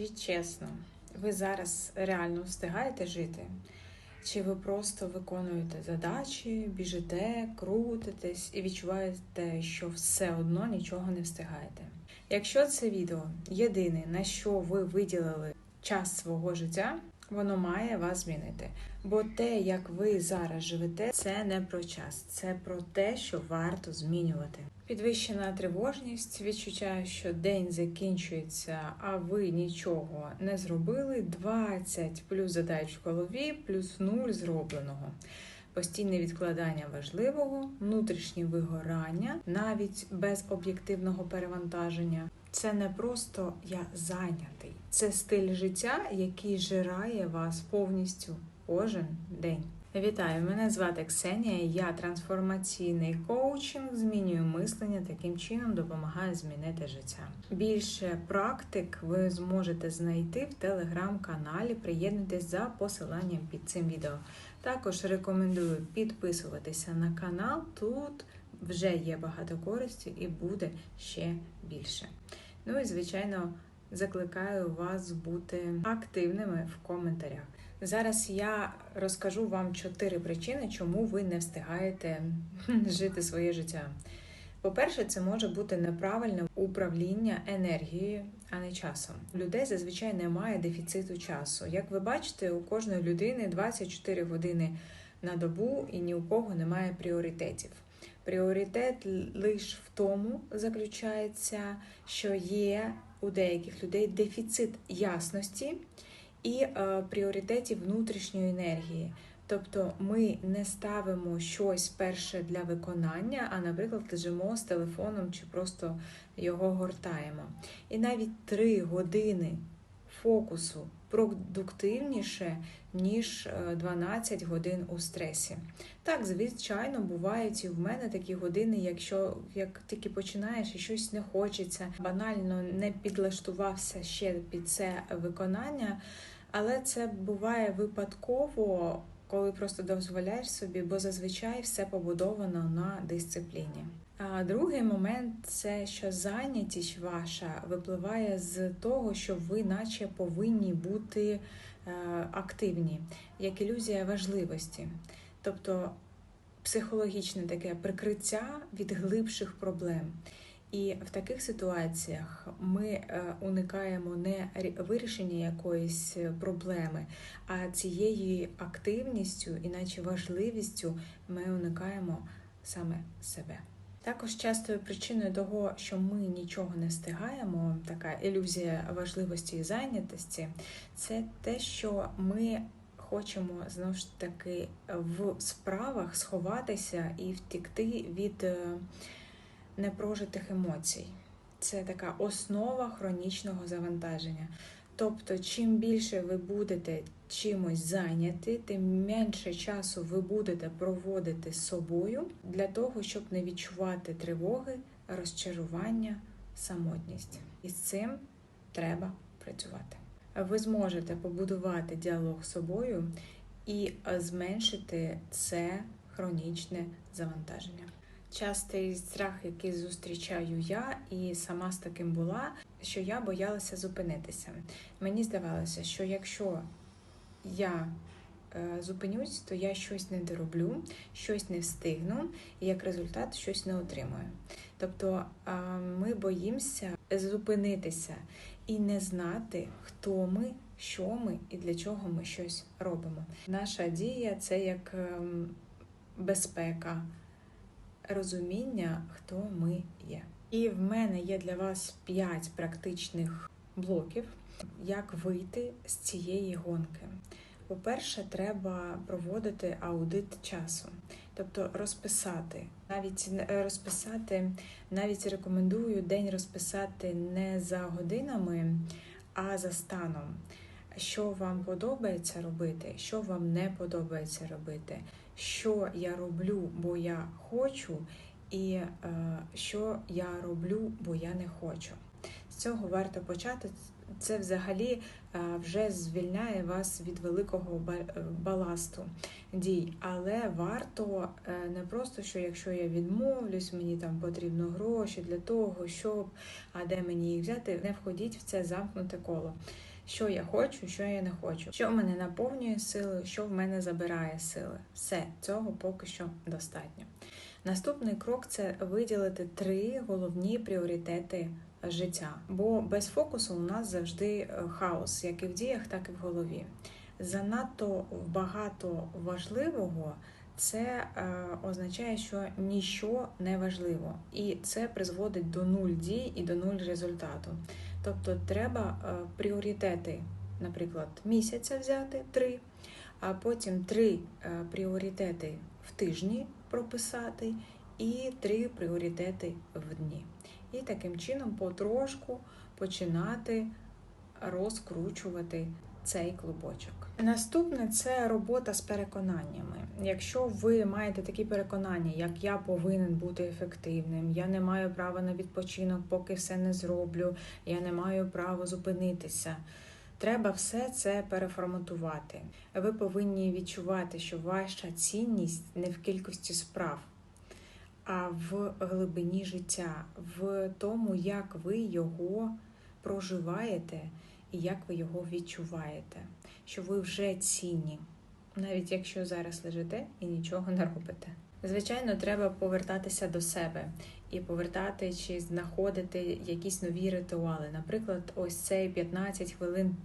Скажіть чесно, ви зараз реально встигаєте жити? Чи ви просто виконуєте задачі, біжите, крутитесь і відчуваєте, що все одно нічого не встигаєте? Якщо це відео єдине, на що ви виділили час свого життя, воно має вас змінити. Бо те, як ви зараз живете, це не про час, це про те, що варто змінювати. Підвищена тривожність, відчуття, що день закінчується, а ви нічого не зробили. 20 плюс задач в голові, плюс нуль зробленого. Постійне відкладання важливого, внутрішнє вигорання, навіть без об'єктивного перевантаження. Це не просто я зайнятий, це стиль життя, який жирає вас повністю кожен день. Вітаю, мене звати Ксенія. Я трансформаційний коучинг, змінюю мислення, таким чином допомагаю змінити життя. Більше практик ви зможете знайти в телеграм-каналі. Приєднуйтесь за посиланням під цим відео. Також рекомендую підписуватися на канал. Тут вже є багато користі і буде ще більше. Ну і звичайно. Закликаю вас бути активними в коментарях. Зараз я розкажу вам чотири причини, чому ви не встигаєте жити своє життя. По-перше, це може бути неправильне управління енергією, а не часом. Людей зазвичай немає дефіциту часу. Як ви бачите, у кожної людини 24 години на добу і ні у кого немає пріоритетів. Пріоритет лише в тому заключається, що є у деяких людей дефіцит ясності і е, пріоритетів внутрішньої енергії. Тобто ми не ставимо щось перше для виконання, а, наприклад, лежимо з телефоном чи просто його гортаємо. І навіть три години фокусу продуктивніше, ніж 12 е, годин у стресі. Так, звичайно, бувають і в мене такі години, якщо як тільки починаєш і щось не хочеться, банально не підлаштувався ще під це виконання, але це буває випадково. Коли просто дозволяєш собі, бо зазвичай все побудовано на дисципліні. А другий момент це що зайнятість ваша випливає з того, що ви, наче, повинні бути е, активні, як ілюзія важливості, тобто психологічне таке прикриття від глибших проблем. І в таких ситуаціях ми е, уникаємо не вирішення якоїсь проблеми, а цією активністю, іначе важливістю, ми уникаємо саме себе. Також частою причиною того, що ми нічого не встигаємо, така ілюзія важливості і зайнятості, це те, що ми хочемо знову ж таки в справах сховатися і втікти від е, непрожитих емоцій. Це така основа хронічного завантаження. Тобто, чим більше ви будете чимось зайняті, тим менше часу ви будете проводити з собою для того, щоб не відчувати тривоги, розчарування, самотність. І з цим треба працювати. Ви зможете побудувати діалог з собою і зменшити це хронічне завантаження. Частий страх, який зустрічаю я, і сама з таким була, що я боялася зупинитися. Мені здавалося, що якщо я е, зупинюсь, то я щось не дороблю, щось не встигну, і як результат щось не отримую. Тобто ми боїмося зупинитися і не знати, хто ми, що ми і для чого ми щось робимо. Наша дія це як ем, безпека розуміння, хто ми є. І в мене є для вас 5 практичних блоків, як вийти з цієї гонки. По-перше, треба проводити аудит часу, тобто розписати. Навіть розписати, навіть рекомендую день розписати не за годинами, а за станом. Що вам подобається робити, що вам не подобається робити, що я роблю, бо я хочу, і е, що я роблю, бо я не хочу. З цього варто почати. Це взагалі е, вже звільняє вас від великого баласту дій. Але варто е, не просто, що якщо я відмовлюсь, мені там потрібно гроші для того, щоб а де мені їх взяти, не входіть в це замкнуте коло. Що я хочу, що я не хочу, що мене наповнює силою, що в мене забирає сили. Все цього поки що достатньо. Наступний крок це виділити три головні пріоритети життя. Бо без фокусу у нас завжди е, хаос, як і в діях, так і в голові. Занадто багато важливого. Це е, означає, що ніщо не важливо, і це призводить до нуль дій і до нуль результату. Тобто, треба е, пріоритети, наприклад, місяця взяти три, а потім три е, пріоритети в тижні прописати, і три пріоритети в дні. І таким чином потрошку починати розкручувати цей клубочок. Наступне це робота з переконаннями. Якщо ви маєте такі переконання, як я повинен бути ефективним, я не маю права на відпочинок, поки все не зроблю, я не маю права зупинитися. Треба все це переформатувати. Ви повинні відчувати, що ваша цінність не в кількості справ, а в глибині життя, в тому, як ви його проживаєте і як ви його відчуваєте, що ви вже цінні, навіть якщо зараз лежите і нічого не робите. Звичайно, треба повертатися до себе і повертати чи знаходити якісь нові ритуали. Наприклад, ось цей 15 хвилин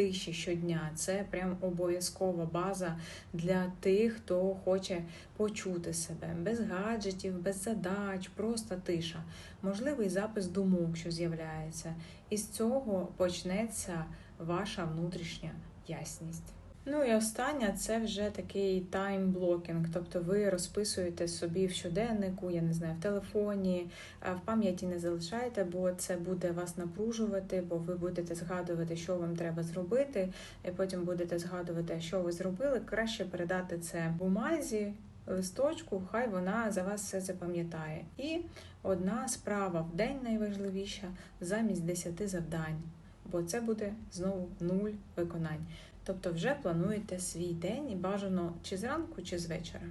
тиші щодня. Це прям обов'язкова база для тих, хто хоче почути себе без гаджетів, без задач, просто тиша, можливий запис думок, що з'являється. І з цього почнеться ваша внутрішня ясність. Ну і останнє це вже такий таймблокінг, тобто ви розписуєте собі в щоденнику, я не знаю, в телефоні, в пам'яті не залишаєте, бо це буде вас напружувати, бо ви будете згадувати, що вам треба зробити, і потім будете згадувати, що ви зробили. Краще передати це бумазі, листочку, хай вона за вас все запам'ятає. І одна справа в день найважливіша замість 10 завдань, бо це буде знову нуль виконань. Тобто вже плануєте свій день і бажано чи зранку, чи з вечора.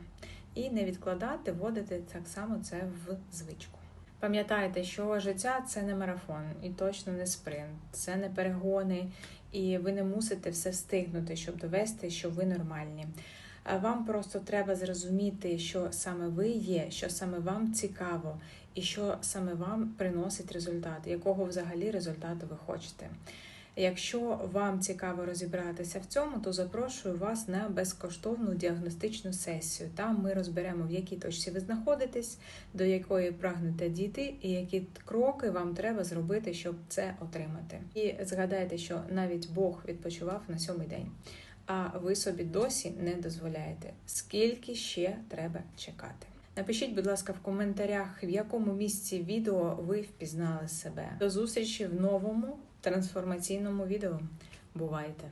І не відкладати, вводити так само це в звичку. Пам'ятайте, що життя це не марафон і точно не спринт, це не перегони, і ви не мусите все встигнути, щоб довести, що ви нормальні. Вам просто треба зрозуміти, що саме ви є, що саме вам цікаво, і що саме вам приносить результат, якого взагалі результату ви хочете. Якщо вам цікаво розібратися в цьому, то запрошую вас на безкоштовну діагностичну сесію. Там ми розберемо, в якій точці ви знаходитесь, до якої прагнете дійти, і які кроки вам треба зробити, щоб це отримати. І згадайте, що навіть Бог відпочивав на сьомий день, а ви собі досі не дозволяєте, скільки ще треба чекати. Напишіть, будь ласка, в коментарях, в якому місці відео ви впізнали себе. До зустрічі в новому трансформаційному відео. Бувайте!